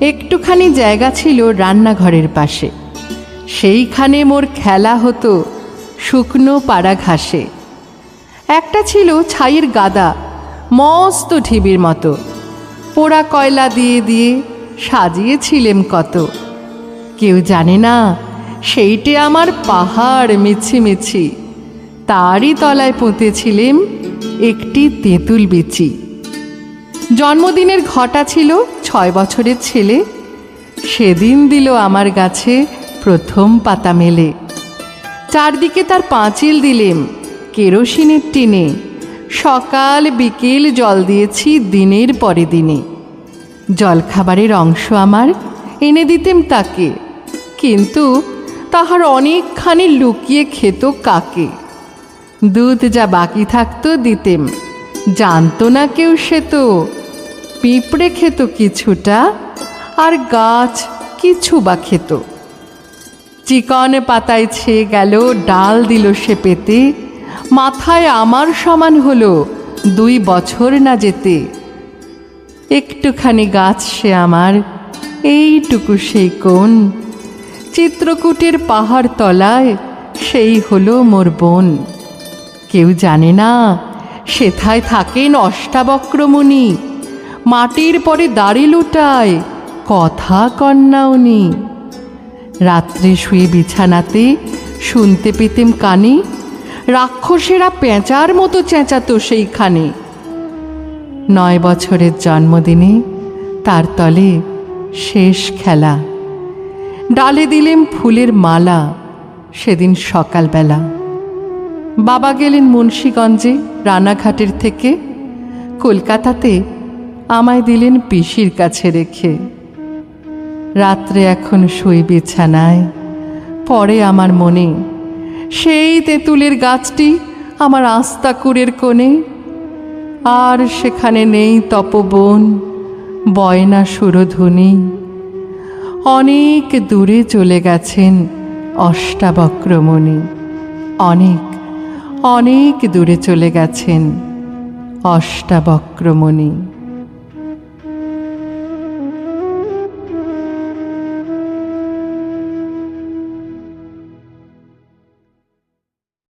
একটুখানি জায়গা ছিল রান্নাঘরের পাশে। সেইখানে মোর খেলা হতো শুকনো পাড়া ঘাসে একটা ছিল ছাইয়ের গাদা, মস্ত ঢিবির মতো। পোড়া কয়লা দিয়ে দিয়ে সাজিয়েছিলেম কত। কেউ জানে না, সেইটে আমার পাহাড় মিছি মিছি তারই তলায় পুঁতেছিলেম একটি তেঁতুল বিচি। জন্মদিনের ঘটা ছিল ছয় বছরের ছেলে। সেদিন দিল আমার গাছে প্রথম পাতা মেলে। চারদিকে তার পাঁচিল দিলেম, কেরোসিনের টিনে। সকাল বিকেল জল দিয়েছি দিনের পরে দিনে। জলখাবারের অংশ আমার এনে দিতেম তাকে, কিন্তু তাহার অনেকখানি লুকিয়ে খেত কাকে। দুধ যা বাকি থাকতো দিতেম। জানতো না কেউ সে তো। পিঁপড়ে খেত কিছুটা, আর গাছ কিছু বা খেত। চিকন পাতায় ছেয়ে গেল, ডাল দিল সে পেতে। মাথায় আমার সমান হলো দুই বছর না যেতে। একটুখানি গাছ সে আমার, এইটুকু সেই কোন চিত্রকূটের পাহাড় তলায় সেই হলো মোর বোন। কেউ জানে না সেথায় থাকেন অষ্টাবক্রমণি। মাটির পরে দাড়ি লুটায়, কথা কন্যা উনি। রাত্রে শুয়ে বিছানাতে শুনতে পেতেম কানে, রাক্ষসেরা পেঁচার মতো চেঁচাতো সেইখানে। নয় বছরের জন্মদিনে তার তলে শেষ খেলা। ডালে দিলেম ফুলের মালা, সেদিন সকালবেলা। বাবা গেলেন মুন্সীগঞ্জে রানাঘাটের থেকে। কলকাতাতে আমায় দিলেন পিসির কাছে রেখে। রাত্রে এখন শুই বিছানায়। পরে আমার মনে, সেই তেঁতুলের গাছটি আমার আস্তাকুরের কোণে। আর সেখানে নেই তপবন, বয়না সুরধ্বনি। অনেক দূরে চলে গেছেন অষ্টাবক্রমণি। অনেক অনেক দূরে চলে গেছেন অষ্টাবক্রমণি।